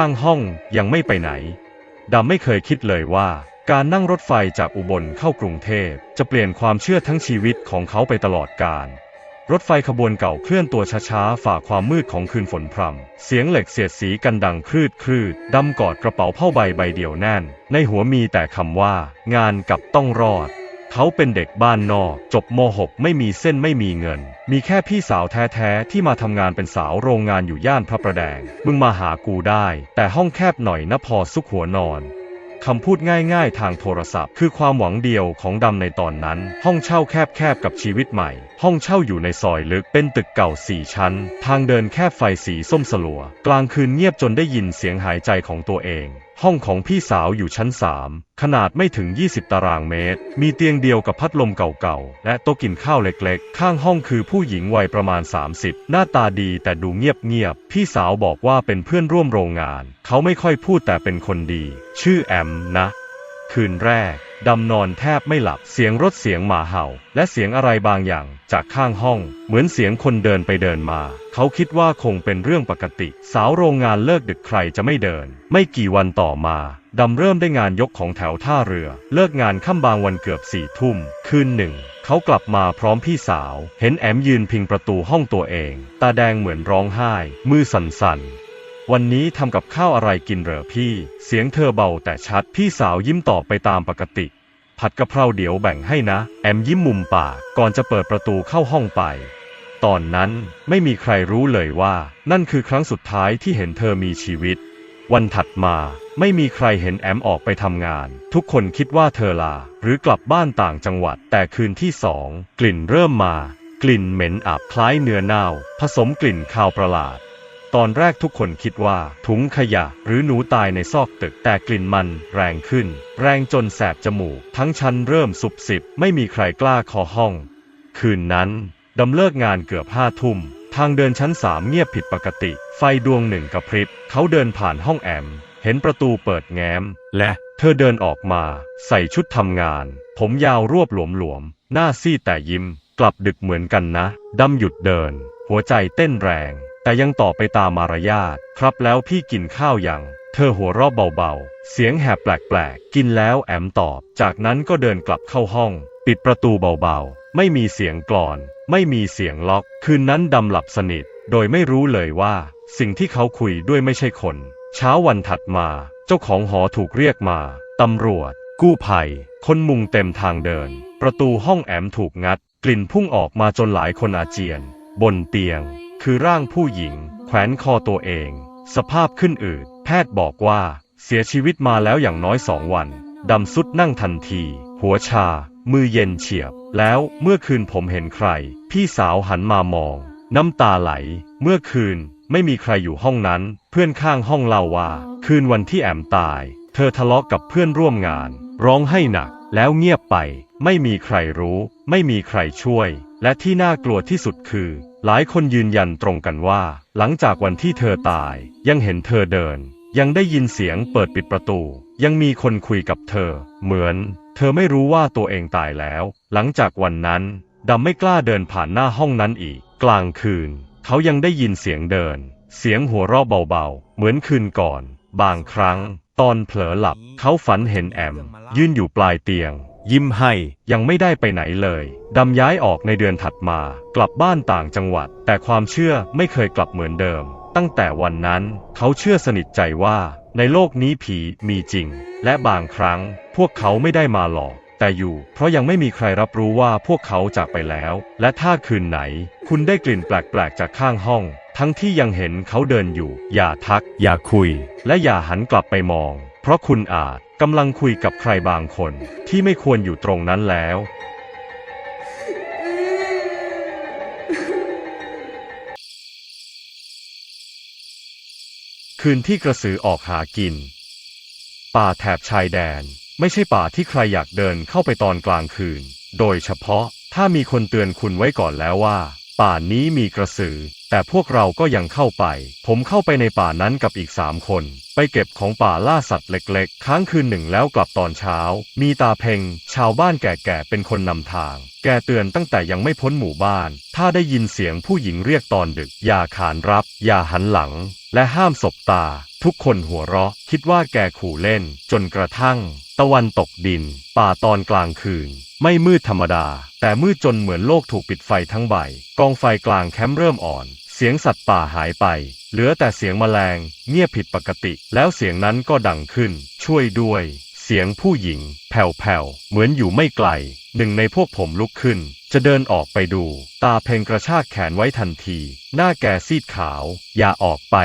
ข้างห้องยังไม่ไปไหนดำไม่เคยคิดเลยว่า การนั่งรถไฟจากอุบลเข้ากรุงเทพจะเปลี่ยนความเชื่อทั้งชีวิตของเขาไปตลอดกาลรถไฟขบวนเก่าเคลื่อนตัวช้าๆ ฝ่าความมืดของคืนฝนพรำ เสียงเหล็กเสียดสีกันดังคลืดคลืดดำกอดกระเป๋าผ้าใบใบเดียวแน่น ในหัวมีแต่คำว่า งานกับต้องรอด เขาเป็นเด็กบ้านนอก จบม .6 ไม่มีเส้นไม่มีเงิน มีแค่พี่สาวแท้ๆ ที่มาทำงานเป็นสาวโรงงานอยู่ย่านพระประแดง มึงมาหากูได้ แต่ห้องแคบหน่อยนะพอซุกหัวนอนคำพูดง่ายๆ ทางโทรศัพท์ คือความหวังเดียวของดำในตอนนั้น ห้องเช่าแคบๆ กับชีวิตใหม่ ห้องเช่าอยู่ในซอยลึกเป็นตึกเก่าสี่ชั้น ทางเดินแคบไฟสีส้มสลัว กลางคืนเงียบจนได้ยินเสียงหายใจของตัวเอง ห้องของพี่สาวอยู่ชั้นสามขนาดไม่ถึง 20 ตารางเมตร มีเตียงเดียวกับพัดลมเก่าๆ และโต๊ะกินข้าวเล็กๆ ข้างห้องคือผู้หญิงวัยประมาณ 30 หน้าตาดีแต่ดูเงียบๆ พี่สาวบอกว่าเป็นเพื่อนร่วมโรงงาน เขาไม่ค่อยพูดแต่เป็นคนดี ชื่อแอมนะ คืนแรก ดำนอนแทบไม่หลับ เสียงรถเสียงหมาเห่า และเสียงอะไรบางอย่างจากข้างห้อง เหมือนเสียงคนเดินไปเดินมา เขาคิดว่าคงเป็นเรื่องปกติ สาวโรงงานเลิกดึกใครจะไม่เดิน ไม่กี่วันต่อมาดำเริ่มได้งานยกของแถวท่าเรือ เลิกงานค่ำบางวันเกือบสี่ทุ่ม คืนหนึ่ง เขากลับมาพร้อมพี่สาว เห็นแอมยืนพิงประตูห้องตัวเอง ตาแดงเหมือนร้องไห้ มือสั่นๆ วันนี้ทำกับข้าวอะไรกินเหรอพี่ เสียงเธอเบาแต่ชัด พี่สาวยิ้มตอบไปตามปกติ ผัดกะเพราเดี๋ยวแบ่งให้นะ แอมยิ้มมุมปากก่อนจะเปิดประตูเข้าห้องไป ตอนนั้นไม่มีใครรู้เลยว่า นั่นคือครั้งสุดท้ายที่เห็นเธอมีชีวิต วันถัดมาไม่มีใครเห็นแอมออกไปทำงาน ทุกคนคิดว่าเธอลา หรือกลับบ้านต่างจังหวัด แต่คืนที่สองกลิ่นเริ่มมา กลิ่นเหม็นอับคล้ายเนื้อเน่า ผสมกลิ่นคาวประหลาด ตอนแรกทุกคนคิดว่า ถุงขยะหรือหนูตายในซอกตึก แต่กลิ่นมันแรงขึ้น แรงจนแสบจมูก ทั้งชั้นเริ่มสุบสิบ ไม่มีใครกล้าเคอห้อง คืนนั้นดำเลิกงานเกือบห้าทุ่ม ทางเดินชั้นสามเงียบผิดปกติ ไฟดวงหนึ่งกระพริบ เขาเดินผ่านห้องแอม เห็นประตูเปิดแง้ม และเธอเดินออกมา ใส่ชุดทำงาน ผมยาวรวบหลวมๆ หน้าซีดแต่ยิ้ม กลับดึกเหมือนกันนะดำหยุดเดิน หัวใจเต้นแรง แต่ยังตอบไปตามมารยาทครับแล้วพี่กินข้าวยัง เธอหัวเราะเบาๆ เสียงแหบแปลกๆ กินแล้วแอมตอบ จากนั้นก็เดินกลับเข้าห้อง ปิดประตูเบาๆ ไม่มีเสียงกลอน ไม่มีเสียงล็อก คืนนั้นดำหลับสนิท โดยไม่รู้เลยว่า สิ่งที่เขาคุยด้วยไม่ใช่คน เช้าวันถัดมา เจ้าของหอถูกเรียกมา ตำรวจ กู้ภัย คนมุงเต็มทางเดิน ประตูห้องแอมถูกงัด กลิ่นพุ่งออกมาจนหลายคนอาเจียน บนเตียง คือร่างผู้หญิง แขวนคอตัวเอง สภาพขึ้นอืด แพทย์บอกว่าเสียชีวิตมาแล้วอย่างน้อยสองวัน ดำสุดนั่งทันที หัวชา มือเย็นเฉียบ แล้วเมื่อคืนผมเห็นใคร พี่สาวหันมามอง น้ำตาไหล เมื่อคืนไม่มีใครอยู่ห้องนั้น เพื่อนข้างห้องเล่าว่า คืนวันที่แอมตาย เธอทะเลาะกับเพื่อนร่วมงาน ร้องให้หนัก แล้วเงียบไป ไม่มีใครรู้ ไม่มีใครช่วย และที่น่ากลัวที่สุดคือ หลายคนยืนยันตรงกันว่า หลังจากวันที่เธอตาย ยังเห็นเธอเดิน ยังได้ยินเสียงเปิดปิดประตู ยังมีคนคุยกับเธอ เหมือน เธอไม่รู้ว่าตัวเองตายแล้ว หลังจากวันนั้นดำไม่กล้าเดินผ่านหน้าห้องนั้นอีก กลางคืน เขายังได้ยินเสียงเดิน เสียงหัวเราะเบาๆ เหมือนคืนก่อน บางครั้ง ตอนเผลอหลับ เขาฝันเห็นแอม ยืนอยู่ปลายเตียง ยิ้มให้ยังไม่ได้ไปไหนเลยดำย้ายออกในเดือนถัดมา กลับบ้านต่างจังหวัด แต่ความเชื่อไม่เคยกลับเหมือนเดิม ตั้งแต่วันนั้นเขาเชื่อสนิทใจว่า ในโลกนี้ผีมีจริง และบางครั้ง พวกเขาไม่ได้มาหลอก แต่อยู่ เพราะยังไม่มีใครรับรู้ว่าพวกเขาจากไปแล้ว และถ้าคืนไหน คุณได้กลิ่นแปลกๆจากข้างห้อง ทั้งที่ยังเห็นเขาเดินอยู่ อย่าทัก อย่าคุย และอย่าหันกลับไปมอง เพราะคุณอาจกำลังคุยกับใครบางคนที่ไม่ควรอยู่ตรงนั้นแล้ว คืนที่กระสือออกหากิน ป่าแถบชายแดนไม่ใช่ป่าที่ใครอยากเดินเข้าไปตอนกลางคืน โดยเฉพาะถ้ามีคนเตือนคุณไว้ก่อนแล้วว่า ป่านนี้มีกระสือ แต่พวกเราก็ยังเข้าไป ผมเข้าไปในป่านั้นกับอีกสามคน ไปเก็บของป่าล่าสัตว์เล็กๆ ค้างคืนหนึ่งแล้วกลับตอนเช้า มีตาเพ่งชาวบ้านแก่ๆเป็นคนนำทาง แกเตือนตั้งแต่ยังไม่พ้นหมู่บ้าน ถ้าได้ยินเสียงผู้หญิงเรียกตอนดึก อย่าขานรับ อย่าหันหลัง และห้ามสบตา ทุกคนหัวเราะ คิดว่าแกขู่เล่น จนกระทั่ง ตะวันตกดิน ป่าตอนกลางคืน ไม่มืดธรรมดา แต่มืดจนเหมือนโลกถูกปิดไฟทั้งใบ กองไฟกลางแคมป์เริ่มอ่อน เสียงสัตว์ป่าหายไป เหลือแต่เสียงแมลง เงียบผิดปกติ แล้วเสียงนั้นก็ดังขึ้น ช่วยด้วย เสียงผู้หญิง แผ่วๆ เหมือนอยู่ไม่ไกล หนึ่งในพวกผมลุกขึ้น จะเดินออกไปดู ตาเพ่งกระชากแขนไว้ทันที หน้าแกซีดขาว อย่าออกไป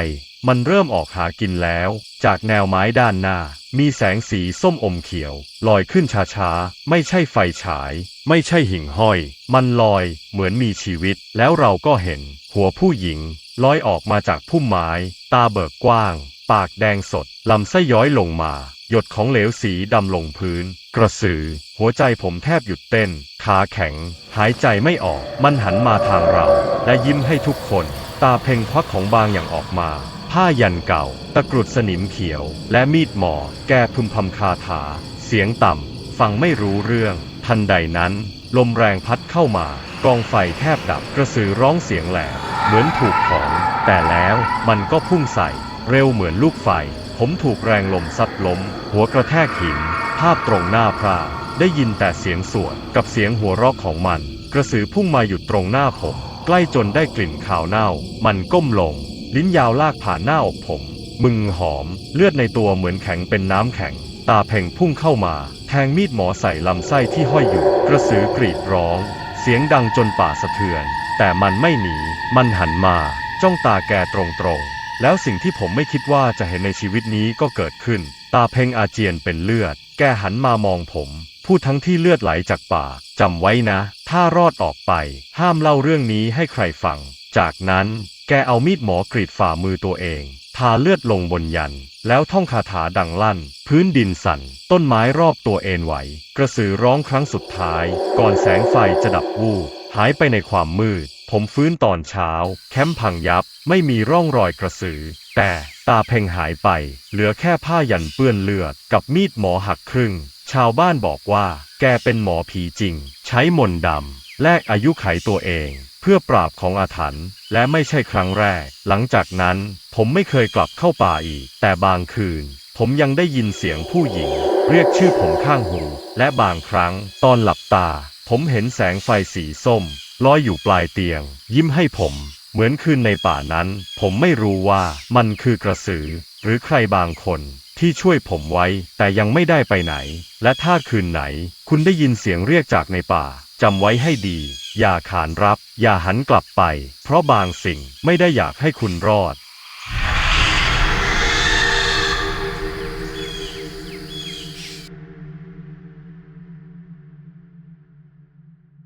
มันเริ่มออกหากินแล้ว จากแนวไม้ด้านหน้า มีแสงสีส้มอมเขียว ลอยขึ้นช้าๆ ไม่ใช่ไฟฉาย ไม่ใช่หิ่งห้อย มันลอย เหมือนมีชีวิต แล้วเราก็เห็น หัวผู้หญิงลอยออกมาจากพุ่มไม้ ตาเบิกกว้าง ปากแดงสด ลำไส้ย้อยลงมา หยดของเหลวสีดำลงพื้น กระสือ หัวใจผมแทบหยุดเต้น ขาแข็ง หายใจไม่ออก มันหันมาทางเรา และยิ้มให้ทุกคน ตาเพ่งควักของบางอย่างออกมา ผ้ายันเก่า ตะกรุดสนิมเขียว และมีดหมอ แกพึมพำคาถา เสียงต่ำ ฟังไม่รู้เรื่อง ทันใดนั้น ลมแรงพัดเข้ามากองไฟแทบดับกระสือร้องเสียงแหลมเหมือนถูกของ แต่แล้วมันก็พุ่งใส่ เร็วเหมือนลูกไฟ ผมถูกแรงลมซัดล้ม หัวกระแทกหิน ภาพตรงหน้าพระได้ยินแต่เสียงสวดกับเสียงหัวเราะของมัน กระสือพุ่งมาหยุดตรงหน้าผม ใกล้จนได้กลิ่นข่าวเน่า มันก้มลง ลิ้นยาวลากผ่านหน้าอกผม มึงหอม เลือดในตัวเหมือนแข็งเป็นน้ำแข็ง ตาเพ่งพุ่งเข้ามา แทงมีดหมอใส่ลำไส้ที่ห้อยอยู่ กระสือกรีดร้อง เสียงดังจนป่าสะเทือน แต่มันไม่หนี มันหันมา จ้องตาแกตรงๆ แล้วสิ่งที่ผมไม่คิดว่าจะเห็นในชีวิตนี้ก็เกิดขึ้น ตาเพ่งอาเจียนเป็นเลือด แกหันมามองผม พูดทั้งที่เลือดไหลจากปากจำไว้นะ ถ้ารอดออกไป ห้ามเล่าเรื่องนี้ให้ใครฟัง จากนั้น แกเอามีดหมอกรีดฝ่ามือตัวเอง ทาเลือดลงบนยัน แล้วท่องคาถาดังลั่น พื้นดินสั่น ต้นไม้รอบตัวเอ็นไหว กระสือร้องครั้งสุดท้าย ก่อนแสงไฟจะดับวูบหายไปในความมืด ผมฟื้นตอนเช้า แคมป์พังยับ ไม่มีร่องรอยกระสือ แต่ตาเพ่งหายไป เหลือแค่ผ้ายันเปื้อนเลือด กับมีดหมอหักครึ่ง ชาวบ้านบอกว่า แกเป็นหมอผีจริง ใช้มนต์ดำ แลกอายุไขตัวเองเพื่อปราบของอาถรรพ์และไม่ใช่ครั้งแรก หลังจากนั้นผมไม่เคยกลับเข้าป่าอีก แต่บางคืน ผมยังได้ยินเสียงผู้หญิง เรียกชื่อผมข้างหู และบางครั้ง ตอนหลับตา ผมเห็นแสงไฟสีส้มลอยอยู่ปลายเตียง ยิ้มให้ผม เหมือนคืนในป่านั้น ผมไม่รู้ว่ามันคือกระสือ หรือใครบางคนที่ช่วยผมไว้ แต่ยังไม่ได้ไปไหน และถ้าคืนไหน คุณได้ยินเสียงเรียกจากในป่า จำไว้ให้ดี อย่าขานรับ อย่าหันกลับไป เพราะบางสิ่งไม่ได้อยากให้คุณรอด